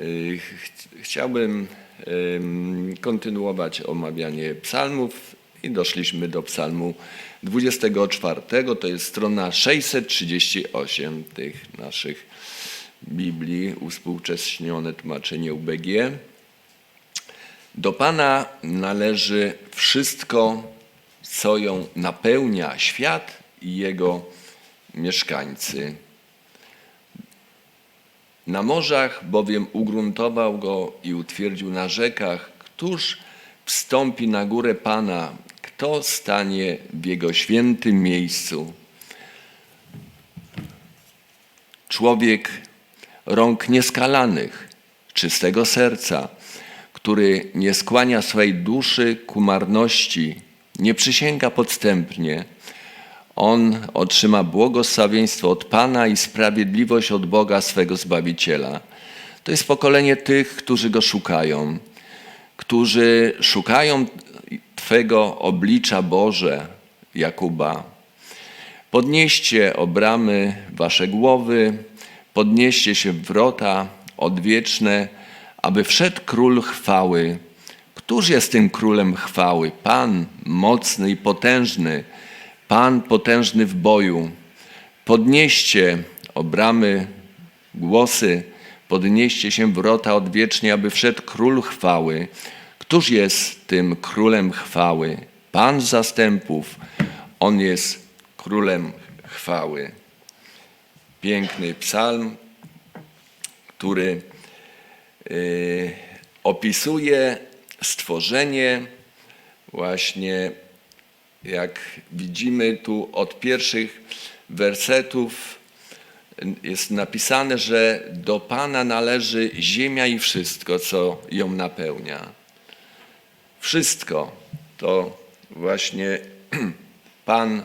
Y, ch- Chciałbym ym, kontynuować omawianie psalmów i doszliśmy do psalmu 24. To jest strona 638 tych naszych Biblii, uspółcześnione tłumaczenie UBG. Do Pana należy wszystko, co ją napełnia świat i jego mieszkańcy. Na morzach bowiem ugruntował go i utwierdził na rzekach. Któż wstąpi na górę Pana? Kto stanie w jego świętym miejscu? Człowiek rąk nieskalanych, czystego serca, który nie skłania swej duszy ku marności, nie przysięga podstępnie, on otrzyma błogosławieństwo od Pana i sprawiedliwość od Boga swego Zbawiciela. To jest pokolenie tych, którzy Go szukają, którzy szukają Twego oblicza Boże, Jakuba. Podnieście o bramy wasze głowy, podnieście się wrota odwieczne, aby wszedł król chwały. Któż jest tym królem chwały? Pan mocny i potężny, Pan potężny w boju. Podnieście o bramy głosy, podnieście się wrota odwiecznie, aby wszedł król chwały. Któż jest tym królem chwały? Pan zastępów, on jest królem chwały. Piękny psalm, który y, opisuje stworzenie właśnie jak widzimy tu od pierwszych wersetów jest napisane, że do Pana należy ziemia i wszystko, co ją napełnia. Wszystko to właśnie Pan,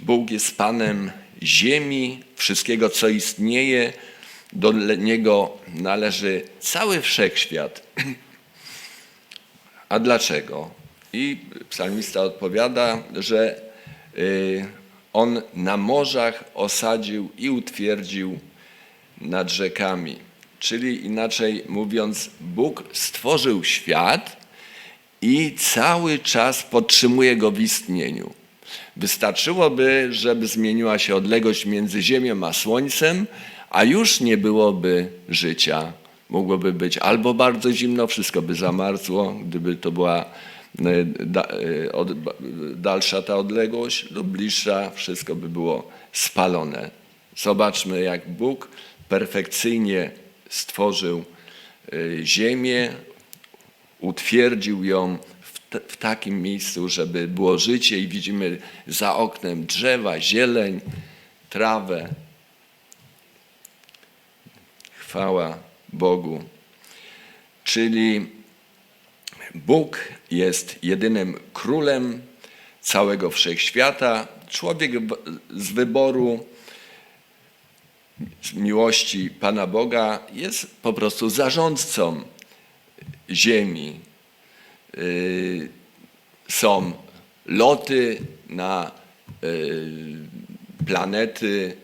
Bóg jest Panem ziemi, wszystkiego, co istnieje. Do Niego należy cały wszechświat. A dlaczego? I psalmista odpowiada, że y, on na morzach osadził i utwierdził nad rzekami. Czyli inaczej mówiąc, Bóg stworzył świat i cały czas podtrzymuje go w istnieniu. Wystarczyłoby, żeby zmieniła się odległość między Ziemią a Słońcem, a już nie byłoby życia. Mogłoby być albo bardzo zimno, wszystko by zamarzło, gdyby to była e, od, dalsza ta odległość, lub bliższa, wszystko by było spalone. Zobaczmy, jak Bóg perfekcyjnie stworzył e, ziemię, utwierdził ją w, w takim miejscu, żeby było życie i widzimy za oknem drzewa, zieleń, trawę. Chwała Bogu. Czyli Bóg jest jedynym królem całego wszechświata. Człowiek z wyboru, z miłości Pana Boga jest po prostu zarządcą ziemi. Y, Są loty na y, planety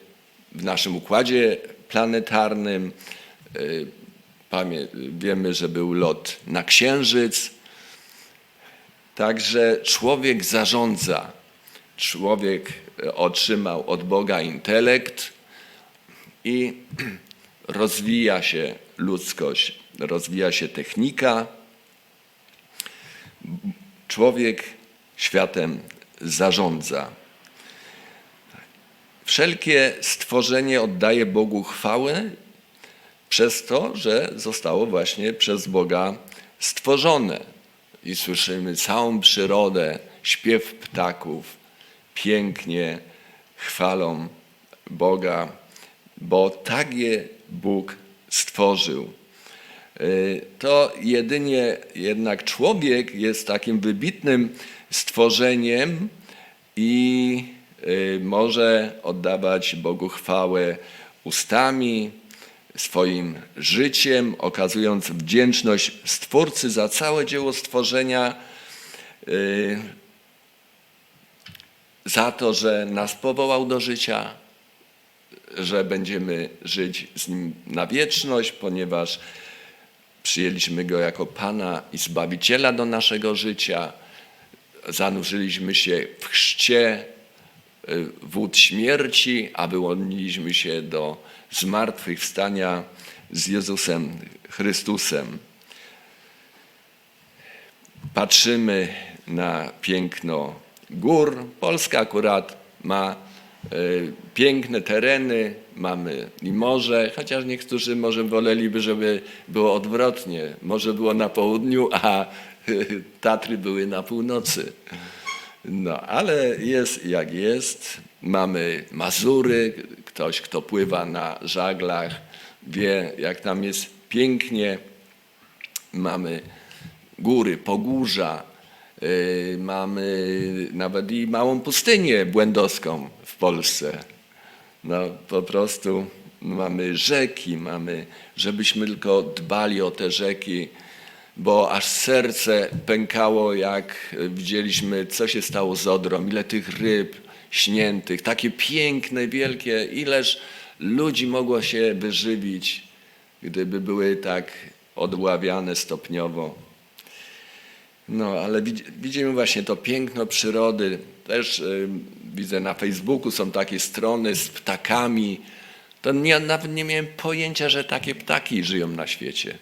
w naszym układzie planetarnym. Y, Wiemy, że był lot na Księżyc. Także człowiek zarządza. Człowiek e, otrzymał od Boga intelekt i rozwija się ludzkość, rozwija się technika. Człowiek światem zarządza. Wszelkie stworzenie oddaje Bogu chwałę przez to, że zostało właśnie przez Boga stworzone. I słyszymy całą przyrodę, śpiew ptaków, pięknie chwalą Boga, bo tak je Bóg stworzył. Y, To jedynie jednak człowiek jest takim wybitnym stworzeniem i y, może oddawać Bogu chwałę ustami, swoim życiem, okazując wdzięczność Stwórcy za całe dzieło stworzenia, y, za to, że nas powołał do życia, że będziemy żyć z Nim na wieczność, ponieważ przyjęliśmy Go jako Pana i Zbawiciela do naszego życia, zanurzyliśmy się w chrzcie y, wód śmierci, a wyłoniliśmy się do zmartwychwstania z Jezusem Chrystusem. Patrzymy na piękno gór. Polska akurat ma y, piękne tereny, mamy i morze, chociaż niektórzy może woleliby, żeby było odwrotnie. Morze było na południu, a Tatry były na północy. No, ale jest jak jest. Mamy Mazury, ktoś, kto pływa na żaglach, wie, jak tam jest pięknie. Mamy góry, pogórza, yy, mamy nawet i małą pustynię błędowską w Polsce. No, po prostu mamy rzeki, mamy, żebyśmy tylko dbali o te rzeki, bo aż serce pękało, jak widzieliśmy, co się stało z Odrą, ile tych ryb śniętych, takie piękne, wielkie, ileż ludzi mogło się wyżywić, gdyby były tak odławiane stopniowo. No, ale widz- widzimy właśnie to piękno przyrody. Też y, widzę na Facebooku są takie strony z ptakami. To ja nawet nie miałem pojęcia, że takie ptaki żyją na świecie.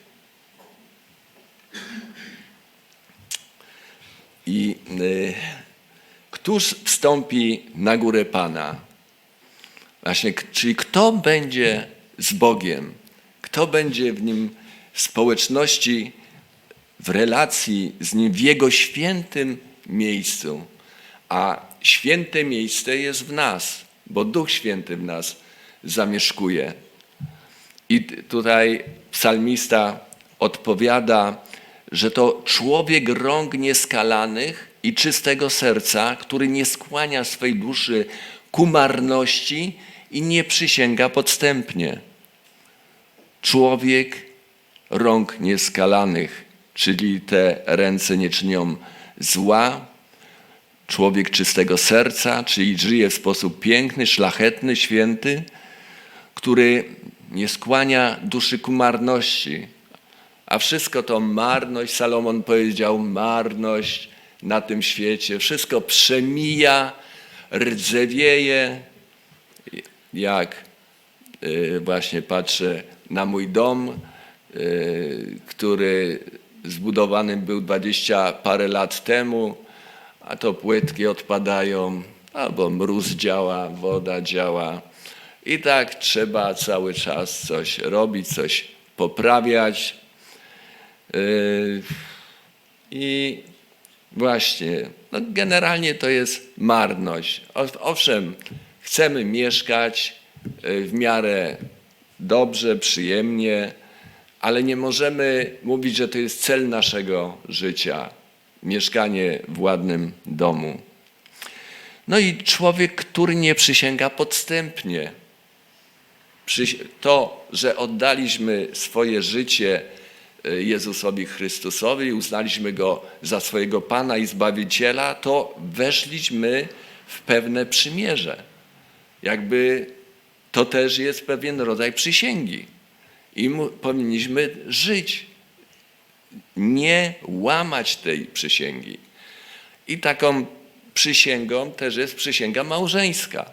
I y, któż wstąpi na górę Pana? Właśnie, czyli kto będzie z Bogiem? Kto będzie w nim w społeczności, w relacji z nim, w jego świętym miejscu? A święte miejsce jest w nas, bo Duch Święty w nas zamieszkuje. I tutaj psalmista odpowiada, że to człowiek rąk nieskalanych i czystego serca, który nie skłania swej duszy ku marności i nie przysięga podstępnie. Człowiek rąk nieskalanych, czyli te ręce nie czynią zła, człowiek czystego serca, czyli żyje w sposób piękny, szlachetny, święty, który nie skłania duszy ku marności. A wszystko to marność, Salomon powiedział, marność na tym świecie. Wszystko przemija, rdzewieje. Jak y, właśnie patrzę na mój dom, y, który zbudowany był dwadzieścia parę lat temu, a to płytki odpadają, albo mróz działa, woda działa. I tak trzeba cały czas coś robić, coś poprawiać. Yy, I właśnie, no generalnie to jest marność. Owszem, chcemy mieszkać yy, w miarę dobrze, przyjemnie, ale nie możemy mówić, że to jest cel naszego życia mieszkanie w ładnym domu. No i człowiek, który nie przysięga podstępnie. To, że oddaliśmy swoje życie Jezusowi Chrystusowi i uznaliśmy Go za swojego Pana i Zbawiciela, to weszliśmy w pewne przymierze. Jakby to też jest pewien rodzaj przysięgi. I powinniśmy żyć, nie łamać tej przysięgi. I taką przysięgą też jest przysięga małżeńska.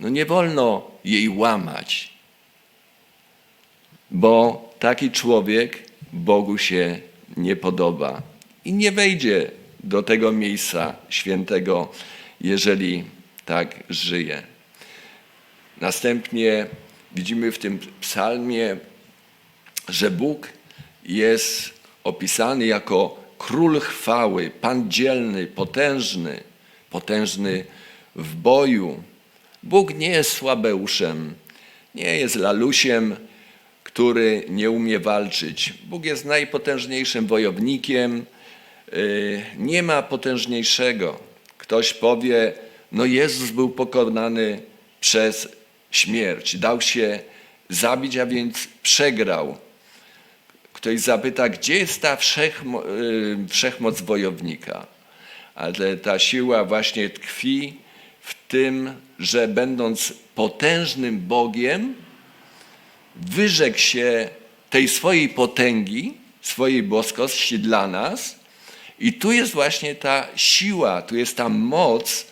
No nie wolno jej łamać, bo taki człowiek Bogu się nie podoba i nie wejdzie do tego miejsca świętego, jeżeli tak żyje. Następnie widzimy w tym psalmie, że Bóg jest opisany jako król chwały, pan dzielny, potężny, potężny w boju. Bóg nie jest słabeuszem, nie jest lalusiem, który nie umie walczyć. Bóg jest najpotężniejszym wojownikiem, yy, nie ma potężniejszego. Ktoś powie, no Jezus był pokonany przez śmierć, dał się zabić, a więc przegrał. Ktoś zapyta, gdzie jest ta wszechmo, y, wszechmoc wojownika? Ale ta siła właśnie tkwi w tym, że będąc potężnym Bogiem, wyrzekł się tej swojej potęgi, swojej boskości dla nas. I tu jest właśnie ta siła, tu jest ta moc,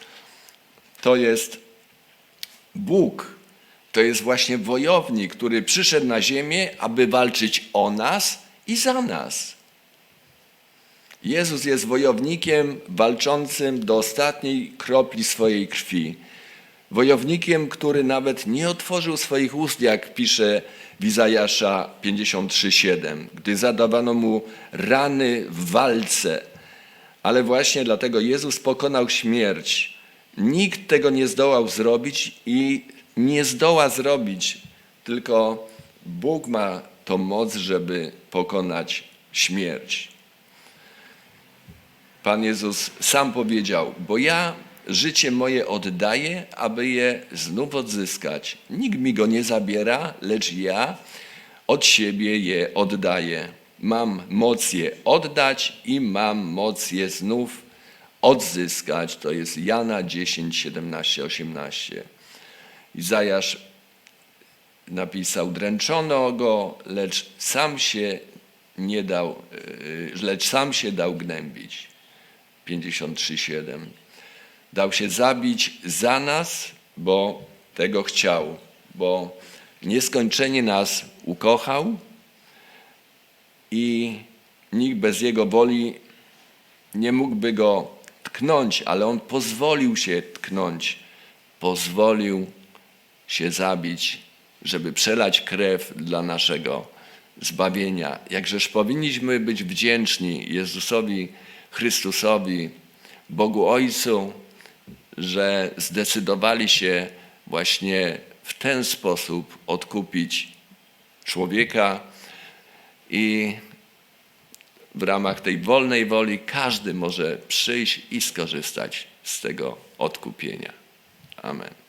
to jest Bóg, to jest właśnie wojownik, który przyszedł na ziemię, aby walczyć o nas i za nas. Jezus jest wojownikiem walczącym do ostatniej kropli swojej krwi. Wojownikiem, który nawet nie otworzył swoich ust, jak pisze w Izajasza 53:7, gdy zadawano mu rany w walce. Ale właśnie dlatego Jezus pokonał śmierć. Nikt tego nie zdołał zrobić i nie zdoła zrobić, tylko Bóg ma tą moc, żeby pokonać śmierć. Pan Jezus sam powiedział: Bo ja życie moje oddaję, aby je znów odzyskać. Nikt mi go nie zabiera, lecz ja od siebie je oddaję. Mam moc je oddać i mam moc je znów odzyskać. To jest Jana 10, 17, 18. Izajasz napisał: Dręczono go, lecz sam się nie dał, yy, lecz sam się dał gnębić. 53:7. Dał się zabić za nas, bo tego chciał, bo nieskończenie nas ukochał i nikt bez jego woli nie mógłby go tknąć, ale on pozwolił się tknąć, pozwolił się zabić, żeby przelać krew dla naszego zbawienia. Jakżeż powinniśmy być wdzięczni Jezusowi Chrystusowi, Bogu Ojcu, że zdecydowali się właśnie w ten sposób odkupić człowieka i w ramach tej wolnej woli każdy może przyjść i skorzystać z tego odkupienia. Amen.